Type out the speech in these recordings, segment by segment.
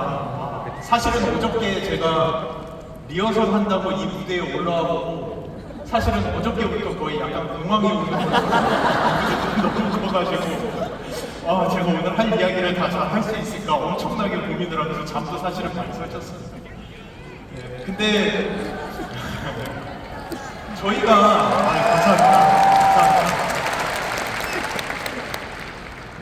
감사합니다. 사실은 어저께 제가 리허설 한다고 이 무대에 올라와보고 사실은 어저께부터 거의 약간 공황이 오는 너무 좋아가지고 아 제가 오늘 할 이야기를 다 잘 할 수 있을까 엄청나게 고민을 하면서 잠도 사실은 많이 설쳤습니다. 네, 근데 저희가 아, 감사합니다. 감사합니다.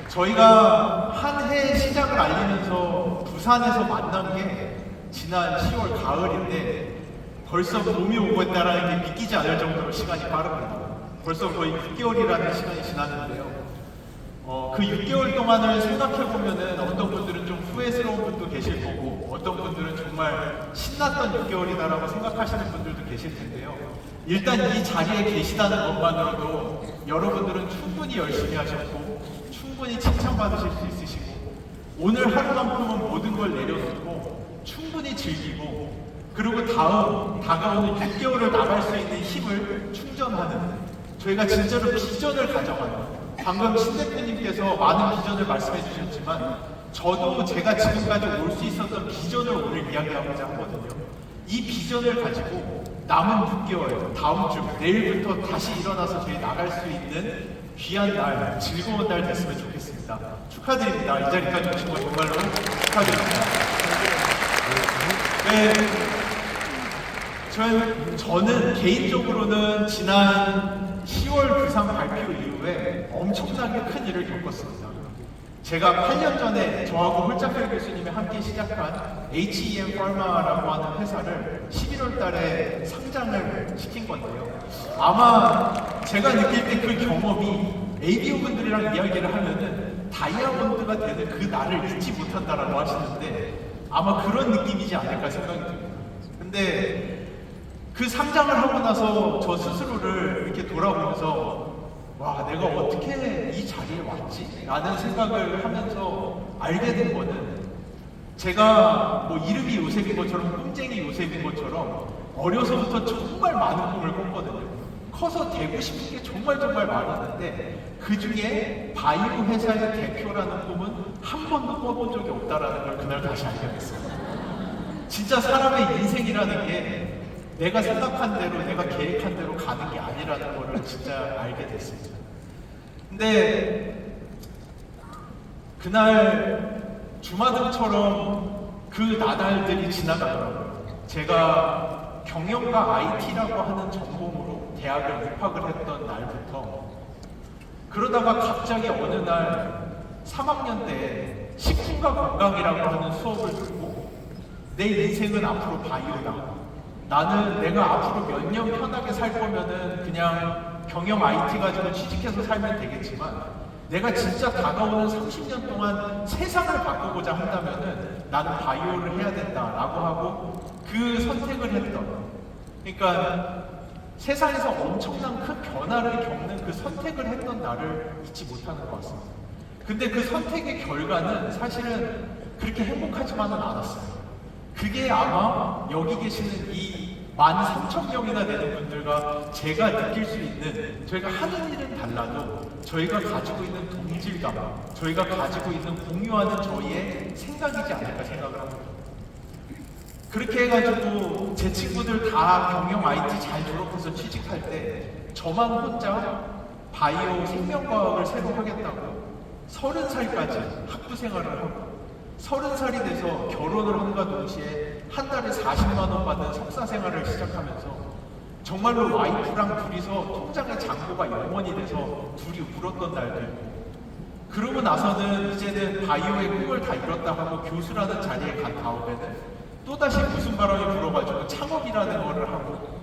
저희가 한 해 시작을 알리면서 부산에서 만난 게 지난 10월 가을인데 벌써 봄이 오고 있다라는 게 믿기지 않을 정도로 시간이 빠릅니다. 벌써 거의 6개월이라는 시간이 지났는데요. 어, 그 6개월 동안을 생각해 보면은 어떤 분들은 좀 후회스러운 분도 계실 거고 어떤 분들은 정말 신났던 6개월이다라고 생각하시는 분들도 계실 텐데요. 일단 이 자리에 계시다는 것만으로도 여러분들은 충분히 열심히 하셨고 충분히 칭찬받으실 수 있으시고 오늘 하루만큼은 모든 걸 내려놓고 충분히 즐기고 그리고 다음 다가오는 6개월을 나갈 수 있는 힘을 충전하는 저희가 진짜로 비전을 가져가는 방금 신 대표님께서 많은 비전을 말씀해 주셨지만 저도 제가 지금까지 올 수 있었던 비전을 오늘 이야기하고자 하거든요. 이 비전을 가지고 남은 6개월, 다음 주, 내일부터 다시 일어나서 저희 나갈 수 있는 귀한 날, 즐거운 날 됐으면 좋겠습니다. 축하드립니다. 이 자리까지 오신 거 정말로 축하드립니다. 네. 저는, 저는 개인적으로는 지난 10월 부상 발표 이후에 엄청나게 큰 일을 겪었습니다. 제가 8년 전에 저하고 홀짝별 교수님이 함께 시작한 HEM Pharma라고 하는 회사를 11월 달에 상장을 시킨 건데요. 아마 제가 느낄 때 그 경험이 ABO 분들이랑 이야기를 하면은 다이아몬드가 되는 그 날을 잊지 못한다라고 하시는데 아마 그런 느낌이지 않을까 생각이 듭니다. 근데 그 상장을 하고 나서 저 스스로를 이렇게 돌아보면서 와 내가 어떻게 이 자리에 왔지? 라는 생각을 하면서 알게 된 거는 제가 뭐 이름이 요셉인 것처럼 꿈쟁이 요셉인 것처럼 어려서부터 정말 많은 꿈을 꿨거든요. 커서 되고 싶은 게 정말 정말 많았는데 그 중에 바이오 회사의 대표라는 꿈은 한 번도 꿔본 적이 없다라는 걸 그날 다시 알게 됐어요. 진짜 사람의 인생이라는 게 내가 생각한 대로 내가 계획한 대로 가는 게 아니라는 거를 진짜 알게 됐습니다. 근데 그날 주마등처럼 그 나날들이 지나가더라고요. 제가 경영과 IT라고 하는 전공으로 대학을 입학을 했던 날부터 그러다가 갑자기 어느 날 3학년 때 식품과 건강이라고 하는 수업을 듣고 내 인생은 앞으로 바이오다. 나는 내가 앞으로 몇 년 편하게 살 거면은 그냥 경영 IT 가지고 취직해서 살면 되겠지만 내가 진짜 다가오는 30년 동안 세상을 바꾸고자 한다면은 나는 바이오를 해야 된다라고 하고 그 선택을 했던 그러니까 세상에서 엄청난 큰 변화를 겪는 그 선택을 했던 나를 잊지 못하는 것 같습니다. 근데 그 선택의 결과는 사실은 그렇게 행복하지만은 않았어요. 그게 아마 여기 계시는 이 만 3천 명이나 되는 분들과 제가 느낄 수 있는 저희가 하는 일은 달라도 저희가 가지고 있는 동질감, 저희가 가지고 있는 공유하는 저희의 생각이지 않을까 생각을 합니다. 그렇게 해가지고 제 친구들 다 경영 IT 잘 졸업해서 취직할 때 저만 혼자 바이오 생명과학을 새로 하겠다고 서른 살까지 학부 생활을 하고 서른 살이 돼서 결혼을 함과 동시에 한 달에 40만 원 받는 석사 생활을 시작하면서 정말로 와이프랑 둘이서 통장에 잔고가 영원이 돼서 둘이 울었던 날도 있고 그러고 나서는 이제는 바이오의 꿈을 다 이뤘다 하고 교수라는 자리에 간 다음에는 또다시 무슨 바람이 불어가지고 창업이라는 거를 하고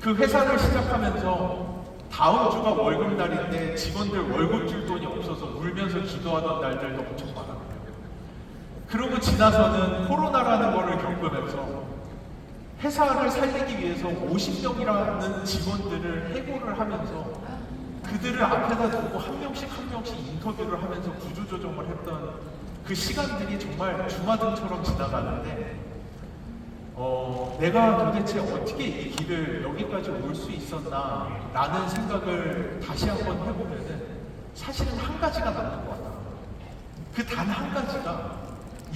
그 회사를 시작하면서 다음 주가 월급날인데 직원들 월급 줄 돈이 없어서 울면서 기도하던 날들도 엄청 많았고요. 그러고 지나서는 코로나라는 거를 겪으면서 회사를 살리기 위해서 50명이라는 직원들을 해고를 하면서 그들을 앞에다 두고 한 명씩 한 명씩 인터뷰를 하면서 구조조정을 했던 그 시간들이 정말 주마등처럼 지나가는데 어, 내가 도대체 어떻게 이 길을 여기까지 올 수 있었나 라는 생각을 다시 한번 해보면은 사실은 한 가지가 남는 것 같아요. 그 단 한 가지가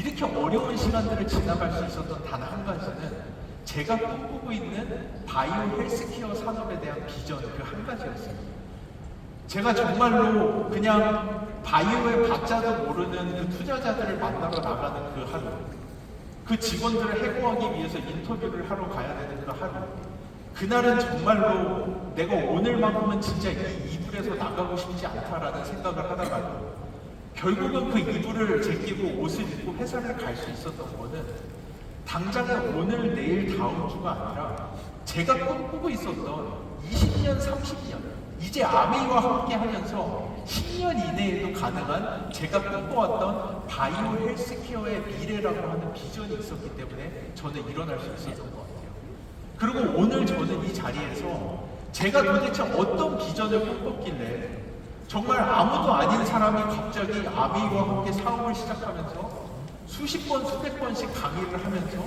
이렇게 어려운 시간들을 지나갈 수 있었던 단 한 가지는 제가 꿈꾸고 있는 바이오 헬스케어 산업에 대한 비전 그 한 가지였어요. 제가 정말로 그냥 바이오의 바자도 모르는 그 투자자들을 만나러 나가는 그 하루, 그 직원들을 해고하기 위해서 인터뷰를 하러 가야 되는 그 하루, 그날은 정말로 내가 오늘만큼은 진짜 이 이불에서 나가고 싶지 않다라는 생각을 하다가도 결국은 그 이불을 제끼고 옷을 입고 회사를 갈 수 있었던 거는 당장에 오늘, 내일, 다음 주가 아니라 제가 꿈꾸고 있었던 20년, 30년, 이제 아메이와 함께 하면서 10년 이내에도 가능한 제가 꿈꿔왔던 바이오 헬스케어의 미래라고 하는 비전이 있었기 때문에 저는 일어날 수 있었던 것 같아요. 그리고 오늘 저는 이 자리에서 제가 도대체 어떤 비전을 꿈꿨길래 정말 아무도 아닌 사람이 갑자기 아메이와 함께 사업을 시작하면서 수십 번, 수백 번씩 강의를 하면서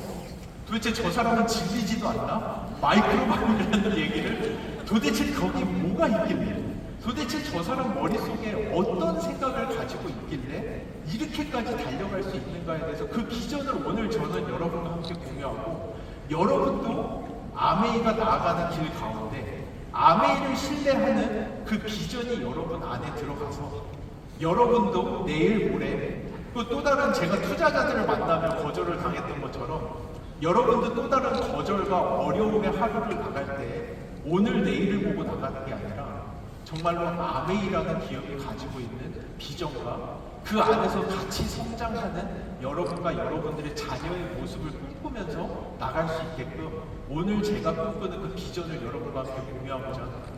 도대체 저 사람은 질리지도 않나? 마이크로바이오라는 얘기를 도대체 거기 뭐가 있길래 도대체 저 사람 머릿속에 어떤 생각을 가지고 있길래 이렇게까지 달려갈 수 있는가에 대해서 그 비전을 오늘 저는 여러분과 함께 공유하고 여러분도 아메이가 나아가는 길 가운데 아메이를 신뢰하는 그 비전이 여러분 안에 들어가서 여러분도 내일 모레 그또 다른 제가 투자자들을 만나면 거절을 당했던 것처럼 여러분도 또 다른 거절과 어려움의 하루를 나갈 때 오늘 내일을 보고 나가는 게 아니라 정말로 아메이라는 기업이 가지고 있는 비전과 그 안에서 같이 성장하는 여러분과 여러분들의 자녀의 모습을 꿈꾸면서 나갈 수 있게끔 오늘 제가 꿈꾸는 그 비전을 여러분과 함께 공유하고자 합니다.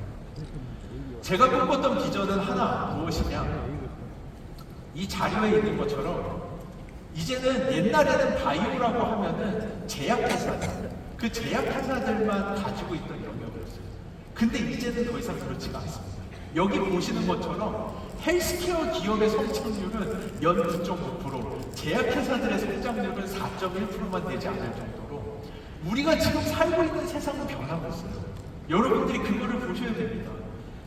제가 꿈꿨던 비전은 하나 무엇이냐? 이 자료에 있는 것처럼 이제는 옛날에는 바이오라고 하면은 제약회사들, 그 제약회사들만 가지고 있던 영역이었어요. 근데 이제는 더 이상 그렇지가 않습니다. 여기 보시는 것처럼 헬스케어 기업의 성장률은 연 9.9%, 제약회사들의 성장률은 4.1%만 되지 않을 정도로 우리가 지금 살고 있는 세상은 변하고 있어요. 여러분들이 그거를 보셔야 됩니다.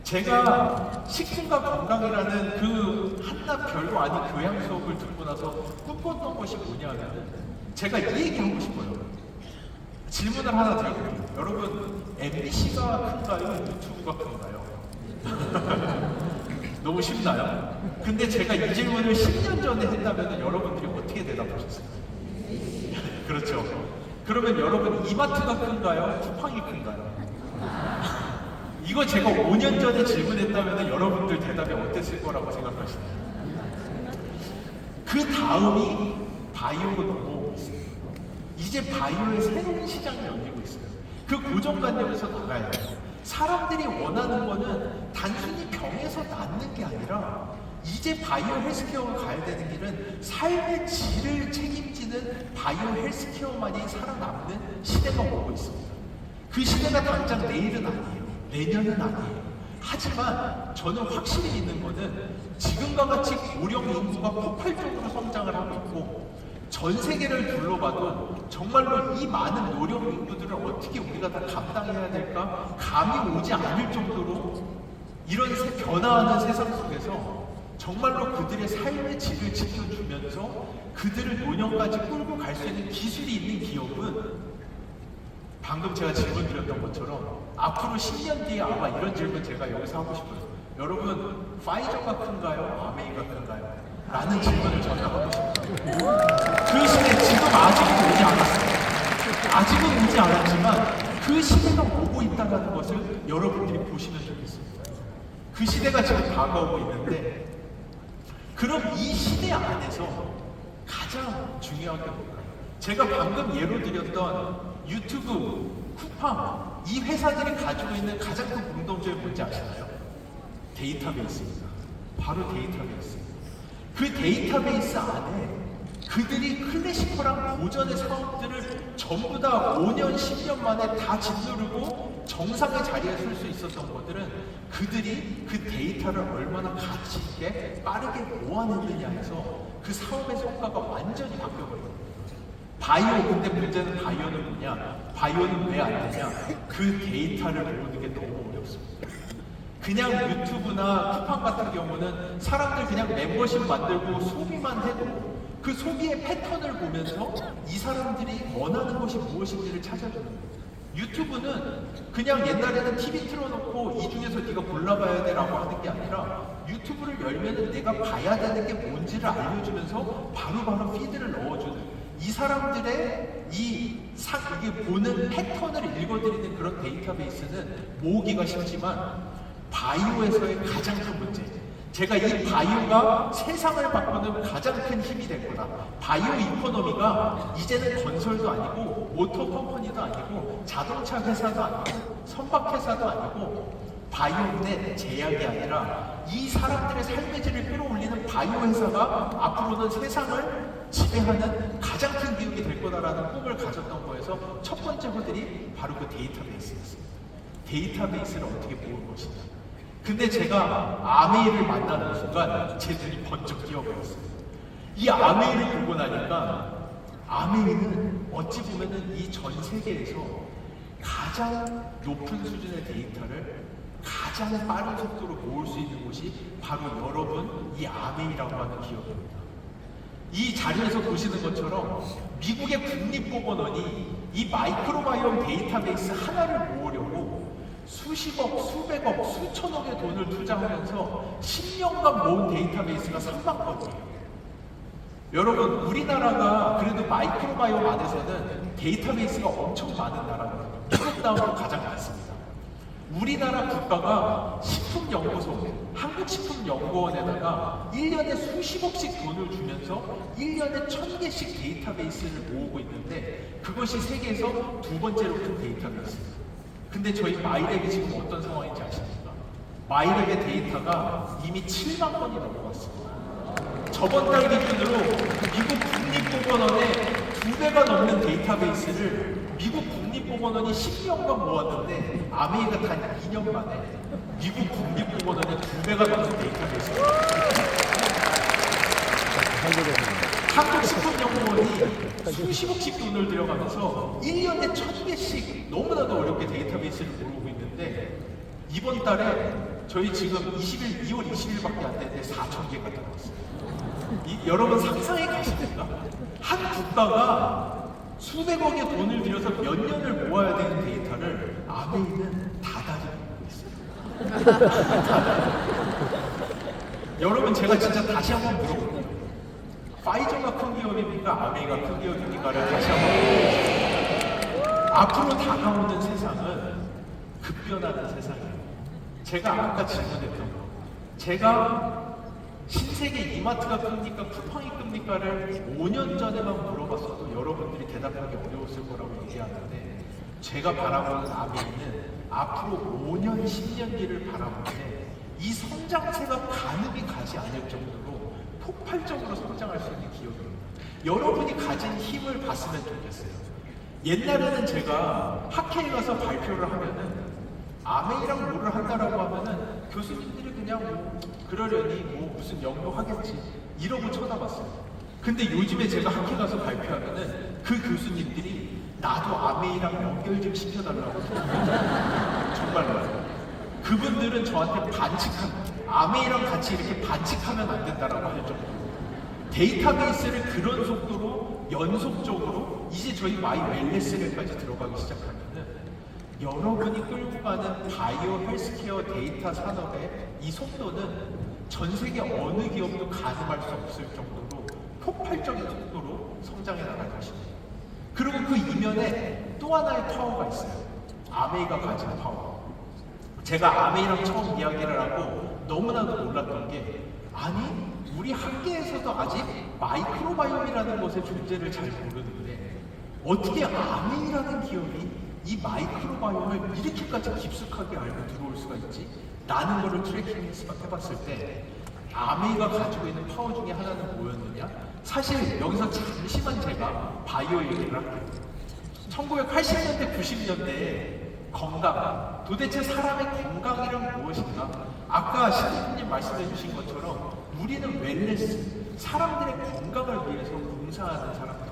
제가 식품과 건강이라는 그 한낱 별거 아닌 교양 수업을 듣고 나서 꿈꿨던 것이 뭐냐면 제가 이 얘기하고 싶어요. 질문을 하나 드려볼게요. 여러분 MBC가 큰가요? 유튜브가 큰가요? 너무 쉽나요? 근데 제가 이 질문을 10년 전에 했다면 여러분들이 어떻게 대답하셨어요? 그렇죠. 그러면 여러분 이마트가 큰가요? 쿠팡이 큰가요? 이거 제가 5년 전에 질문했다면 여러분들 대답이 어땠을 거라고 생각하시나요? 그 다음이 바이오로 넘어오고 있습니다. 이제 바이오의 새로운 시장이 열리고 있어요. 그 고정관념에서 나가야 돼요. 사람들이 원하는 거는 단순히 병에서 낫는 게 아니라 이제 바이오 헬스케어로 가야 되는 길은 삶의 질을 책임지는 바이오 헬스케어만이 살아남는 시대가 오고 있습니다. 그 시대가 당장 내일은 아니에요. 내년은 아니에요. 하지만 저는 확실히 있는 거는 지금과 같이 고령 인구가 폭발적으로 성장을 하고 있고 전 세계를 둘러봐도 정말로 이 많은 노령 인구들을 어떻게 우리가 다 감당해야 될까 감이 오지 않을 정도로 이런 세- 변화하는 세상 속에서 정말로 그들의 삶의 질을 지켜주면서 그들을 노년까지 끌고 갈 수 있는 기술이 있는 기업은 방금 제가 질문 드렸던 것처럼 앞으로 10년 뒤에 아마 이런 질문 제가 여기서 하고 싶어요. 여러분, 파이저가 큰가요? 아메이가 큰가요? 라는 질문을 싶어요. 그 시대 지금 아직은 오지 않았어요. 아직은 오지 않았지만 그 시대가 오고 있다는 것을 여러분들이 보시면 좋겠습니다. 그 시대가 지금 다가오고 있는데 그럼 이 시대 안에서 가장 중요한 게 뭘까요? 제가 방금 예로 드렸던 유튜브, 쿠팡 이 회사들이 가지고 있는 가장 큰 공통점이 뭔지 아시나요? 데이터베이스입니다. 바로 데이터베이스입니다. 그 데이터베이스 안에 그들이 클래시컬한 고전의 사업들을 전부 다 5년, 10년 만에 다 짓누르고 정상의 자리에 설 수 있었던 것들은 그들이 그 데이터를 얼마나 가치 있게 빠르게 모아냈느냐에서 그 사업의 성과가 완전히 바뀌어버립니다. 바이오 근데 문제는 바이오는 뭐냐? 바이오는 왜 안 되냐? 그 데이터를 모으는 게 너무 어렵습니다. 그냥 유튜브나 쿠팡 같은 경우는 사람들 그냥 멤버십 만들고 소비만 해도 그 소비의 패턴을 보면서 이 사람들이 원하는 것이 무엇인지를 찾아주는 거예요. 유튜브는 그냥 옛날에는 TV 틀어놓고 이 중에서 네가 골라봐야 돼라고 하는 게 아니라 유튜브를 열면은 내가 봐야 되는 게 뭔지를 알려주면서 바로바로 피드를 넣어주는 이 사람들의 이 상, 이게 보는 패턴을 읽어드리는 그런 데이터베이스는 모으기가 쉽지만 바이오에서의 가장 큰 문제. 제가 이 바이오가 세상을 바꾸는 가장 큰 힘이 될 거다. 바이오 이코노미가 이제는 건설도 아니고 모터 컴퍼니도 아니고 자동차 회사도 아니고 선박 회사도 아니고 바이오인데 제약이 아니라 이 사람들의 삶의 질을 끌어올리는 바이오 회사가 앞으로는 세상을 지배하는 가장 큰 기업이 될 거다라는 꿈을 가졌던 거에서 첫 번째 호들이 바로 그 데이터베이스였습니다. 데이터베이스를 어떻게 모을 것이냐. 근데 제가 아메이를 만나는 순간 제 눈이 번쩍 뛰어버렸어요. 이 아메이를 보고 나니까 아메이는 어찌 보면은 이 전 세계에서 가장 높은 수준의 데이터를 가장 빠른 속도로 모을 수 있는 곳이 바로 여러분 이 아메이라고 하는 기업입니다. 이 자리에서 보시는 것처럼 미국의 국립보건원이 이 마이크로바이옴 데이터베이스 하나를 모으려고 수십억, 수백억, 수천억의 돈을 투자하면서 10년간 모은 데이터베이스가 3만 건이에요. 여러분, 우리나라가 그래도 마이크로바이옴 안에서는 데이터베이스가 엄청 많은 나라거든요. 미국 다음으로 가장 많습니다. 우리나라 국가가 식품연구소, 한국식품연구원에다가 1년에 수십억씩 돈을 주면서 1년에 1000개씩 데이터베이스를 모으고 있는데 그것이 세계에서 두 번째로 큰 데이터베이스입니다. 근데 저희 마이랩이 지금 어떤 상황인지 아십니까? 마이랩의 데이터가 이미 7만 건이 넘어갔습니다. 저번 달 기준으로 미국 국립보건원에 두 배가 넘는 데이터베이스를 미국 국립보건원이 10년간 모았는데 아메이가 단 2년 만에 미국 국립보건원에 두 배가 넘는 데이터베이스를 한국식품연구원이 수십억씩 돈을 들여가면서 1년에 1000개씩 너무나도 어렵게 데이터베이스를 모으고 있는데 이번 달에 저희 지금 20일, 2월 20일밖에 안 됐는데 4,000개가 들어왔어요. 이, 여러분 상상해 가십니까? 한 국가가 수백억의 돈을 들여서 몇 년을 모아야 되는 데이터를 아메이는 다달이 모으고 있어요. 여러분 제가 진짜 다시 한번 물어볼게요. 파이저가 큰 기업입니까? 아메이가 큰 기업입니까를 다시 한번. 앞으로 다가오는 세상은 급변하는 세상이에요. 제가 아까 질문했던 거. 제가 신세계 이마트가 큽니까? 쿠팡이 큽니까를 5년 전에만 물어봤어도 여러분들이 대답하기 어려웠을 거라고 얘기하는데 제가 바라보는 아메이는 앞으로 5년, 10년 뒤를 바라보는데 이 성장세가 가늠이 가지 않을 정도로 폭발적으로 성장할 수 있는 기업입니다. 여러분이 가진 힘을 봤으면 좋겠어요. 옛날에는 제가 학회에 가서 발표를 하면은 아메이랑 뭐를 한다라고 하면은 교수님들이 그냥 뭐 그러려니 뭐 무슨 영어하겠지 이러고 쳐다봤어요. 근데 요즘에 제가 학회 가서 발표하면은 그 교수님들이 나도 아메이랑 연결 좀 시켜달라고 정말로요. 그분들은 저한테 반칙한 아메이랑 같이 이렇게 반칙하면 안 된다라고 할 정도로 데이터베이스를 그런 속도로 연속적으로 이제 저희 마이 웰네스를까지 들어가기 시작하면은 여러분이 끌고 가는 바이오 헬스케어 데이터 산업의 이 속도는 전 세계 어느 기업도 가늠할 수 없을 정도로 폭발적인 속도로 성장해 나갈 것입니다. 그리고 그 이면에 또 하나의 파워가 있어요. 아메이가 가진 파워. 제가 아메이랑 처음 이야기를 하고 너무나도 놀랐던 게 아니 우리 학계에서도 아직 마이크로바이옴이라는 것의 존재를 잘 모르는데 어떻게 아메이라는 기업이 이 마이크로바이옴을 이렇게까지 깊숙하게 알고 들어올 수가 있지? 라는 거를 트래킹 해봤을 때 아메이가 가지고 있는 파워 중에 하나는 뭐였느냐? 사실 여기서 잠시만 제가 바이오 얘기를 할게요. 1980년대, 90년대에 건강, 도대체 사람의 건강이란 무엇인가? 아까 신부님 말씀해 주신 것처럼 우리는 웰네스, 사람들의 건강을 위해서 봉사하는 사람들.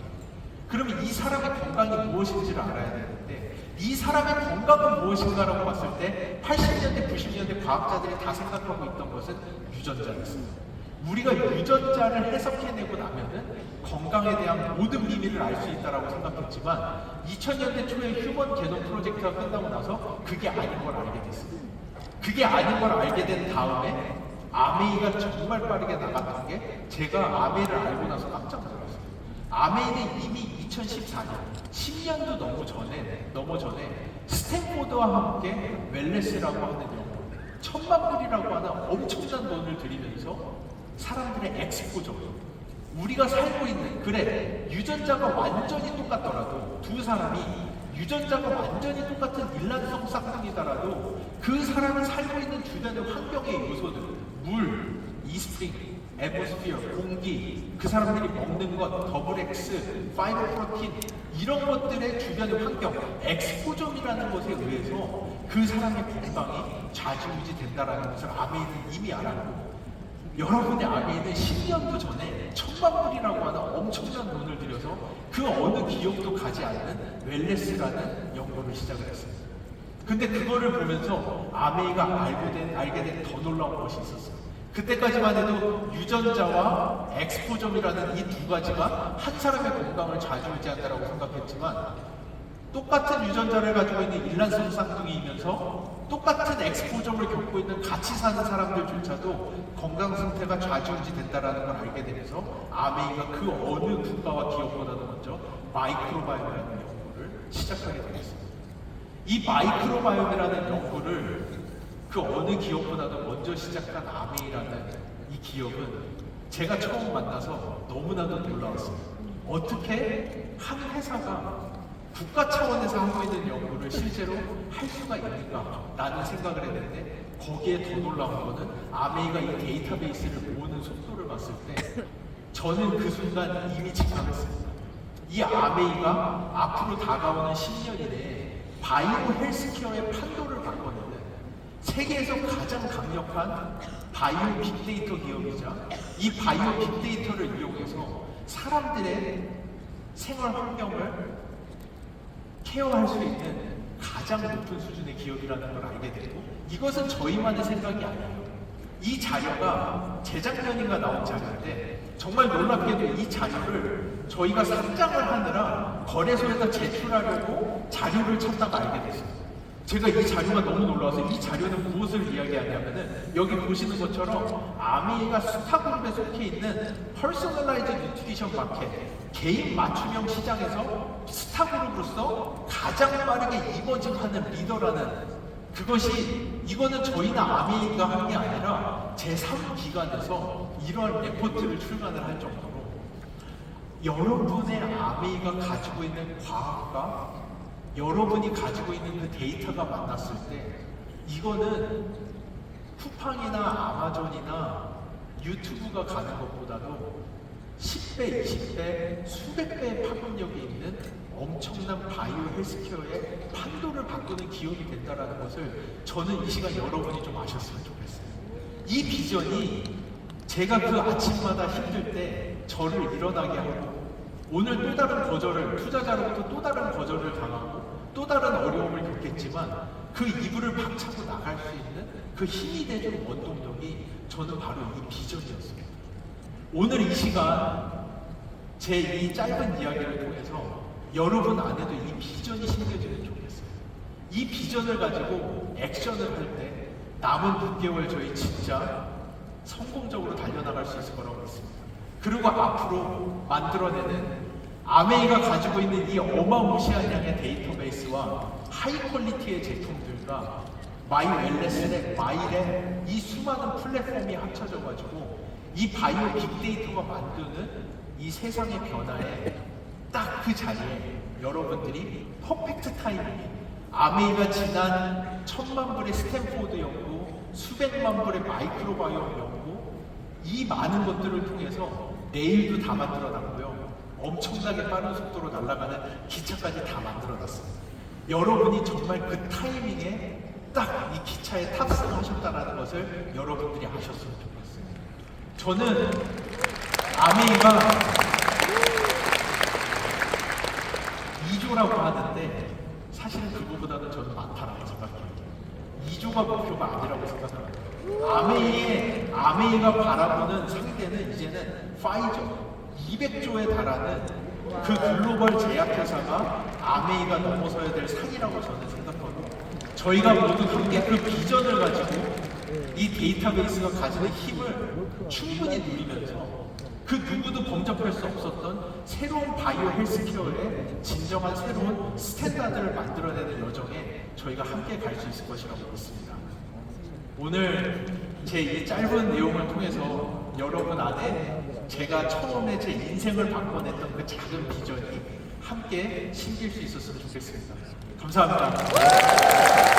그러면 이 사람의 건강이 무엇인지를 알아야 되는데 이 사람의 건강은 무엇인가라고 봤을 때 80년대, 90년대 과학자들이 다 생각하고 있던 것은 유전자였습니다. 우리가 유전자를 해석해내고 나면은 건강에 대한 모든 비밀을 알 수 있다라고 생각했지만 2000년대 초에 휴먼 게놈 프로젝트가 끝나고 나서 그게 아닌 걸 알게 됐습니다. 그게 아닌 걸 알게 된 다음에 아메이가 정말 빠르게 나갔던 게 제가 아메이를 알고 나서 깜짝 놀랐어요. 아메이는 이미 2014년, 10년도 너무 전에, 너무 전에 스탠포드와 함께 웰레스라고 하는 영어, 천만 불이라고 하는 엄청난 돈을 들이면서 사람들의 엑스포저, 우리가 살고 있는 그래 유전자가 완전히 똑같더라도 두 사람이 유전자가 완전히 똑같은 일란성 쌍둥이더라도 그 사람이 살고 있는 주변의 환경의 요소들 물, 이스프링, 에버스피어, 공기 그 사람들이 먹는 것, 더블 X, 파이버 프로틴 이런 것들의 주변의 환경 엑스포점이라는 것에 의해서 그 사람의 건강이 좌지우지 된다라는 것을 아메이는 이미 알았고 여러분의 아메이는 10년도 전에 천만 불이라고 하는 엄청난 돈을 들여서 그 어느 기업도 가지 않는 웰레스라는 연구를 시작을 했습니다. 근데 그거를 보면서 아메이가 알고 된, 알게 된 더 놀라운 것이 있었어요. 그때까지만 해도 유전자와 엑스포점이라는 이 두 가지가 한 사람의 건강을 좌지우지한다라고 생각했지만 똑같은 유전자를 가지고 있는 일란성 쌍둥이이면서 똑같은 엑스포점을 겪고 있는 같이 사는 사람들조차도 건강 상태가 좌지우지 된다라는 걸 알게 되면서 아메이가 그 어느 국가와 기업보다도 먼저 마이크로바이오라는 연구를 시작하게 되었습니다. 이 마이크로바이옴이라는 연구를 그 어느 기업보다도 먼저 시작한 아메이라는 이 기업은 제가 처음 만나서 너무나도 놀라웠어요. 어떻게 한 회사가 국가 차원에서 하고 있는 연구를 실제로 할 수가 있는가 라는 생각을 했는데 거기에 더 놀라운 거는 아메이가 이 데이터베이스를 모으는 속도를 봤을 때 저는 그 순간 이미 직감했습니다. 이 아메이가 앞으로 다가오는 10년 이내에 바이오 헬스케어의 판도를 바꿔내는 세계에서 가장 강력한 바이오 빅데이터 기업이자 이 바이오 빅데이터를 이용해서 사람들의 생활 환경을 케어할 수 있는 가장 높은 수준의 기업이라는 걸 알게 되고 이것은 저희만의 생각이 아니에요. 이 자료가 재작년인가 나온 자료인데 정말 놀랍게도 이 자료를 저희가 상장을 하느라 거래소에다 제출하려고 자료를 찾다가 알게 됐어요. 제가 이 자료가 너무 놀라워서 이 자료는 무엇을 이야기하냐면은 여기 보시는 것처럼 아미가 스타그룹에 속해 있는 퍼스널라이즈 뉴트리션 마켓 개인 맞춤형 시장에서 스타그룹으로서 가장 빠르게 이머징하는 리더라는 그것이 이거는 저희나 아미가 한 게 아니라 제3기관에서 이러한 레포트를 출간을 할 정도로 여러분의 아미가 가지고 있는 과학과 여러분이 가지고 있는 그 데이터가 만났을 때 이거는 쿠팡이나 아마존이나 유튜브가 가는 것보다도 10배, 20배, 수백 배의 파급력이 있는 엄청난 바이오 헬스케어의 판도를 바꾸는 기업이 된다는 것을 저는 이 시간 여러분이 좀 아셨으면 좋겠어요. 이 비전이 제가 그 아침마다 힘들 때 저를 일어나게 하고 오늘 또 다른 거절을 투자자로부터 또 다른 거절을 당하고 또 다른 어려움을 겪겠지만 그 이불을 박차고 나갈 수 있는 그 힘이 되는 원동력이 저는 바로 이 비전이었습니다. 오늘 이 시간 제 이 짧은 이야기를 통해서 여러분 안에도 이 비전이 심겨지면 좋겠어요. 이 비전을 가지고 액션을 할 때 남은 6개월 저희 진짜 성공적으로 달려나갈 수 있을 거라고 믿습니다. 그리고 앞으로 만들어내는 아메이가 가지고 있는 이 어마무시한 양의 데이터베이스와 하이 퀄리티의 제품들과 마이 웰레스의 마일의 이 수많은 플랫폼이 합쳐져 가지고 이 바이오 빅데이터가 만드는 이 세상의 변화에 딱 그 자리에 여러분들이 퍼펙트 타이밍에 아메이가 지난 천만 불의 스탠포드 연구, 수백만 불의 마이크로바이옴 연구, 이 많은 것들을 통해서 내일도 다 만들어 놨고요. 엄청나게 빠른 속도로 날아가는 기차까지 다 만들어 놨습니다. 여러분이 정말 그 타이밍에 딱 이 기차에 탑승하셨다는 것을 여러분들이 아셨으면 좋겠어요. 저는 아메이가 2조라고 하는데 사실은 그거보다는 저는 많다라고 생각해요. 2조가 목표가 아니라고 생각합니다. 아메이의 아메이가 바라보는 상대는 이제는 파이저 200조에 달하는 그 글로벌 제약회사가 아메이가 넘어서야 될 상이라고 저는 생각하고 저희가 모두 함께 그 비전을 가지고 이 데이터베이스가 가지는 힘을 충분히 누리면서 그 누구도 범접할 수 없었던 새로운 바이오 헬스케어의 진정한 새로운 스탠다드를 만들어내는 여정에 저희가 함께 갈 수 있을 것이라고 믿습니다. 오늘 제 이 짧은 내용을 통해서 여러분 안에 제가 처음에 제 인생을 바꿔냈던 그 작은 비전이 함께 심길 수 있었으면 좋겠습니다. 감사합니다.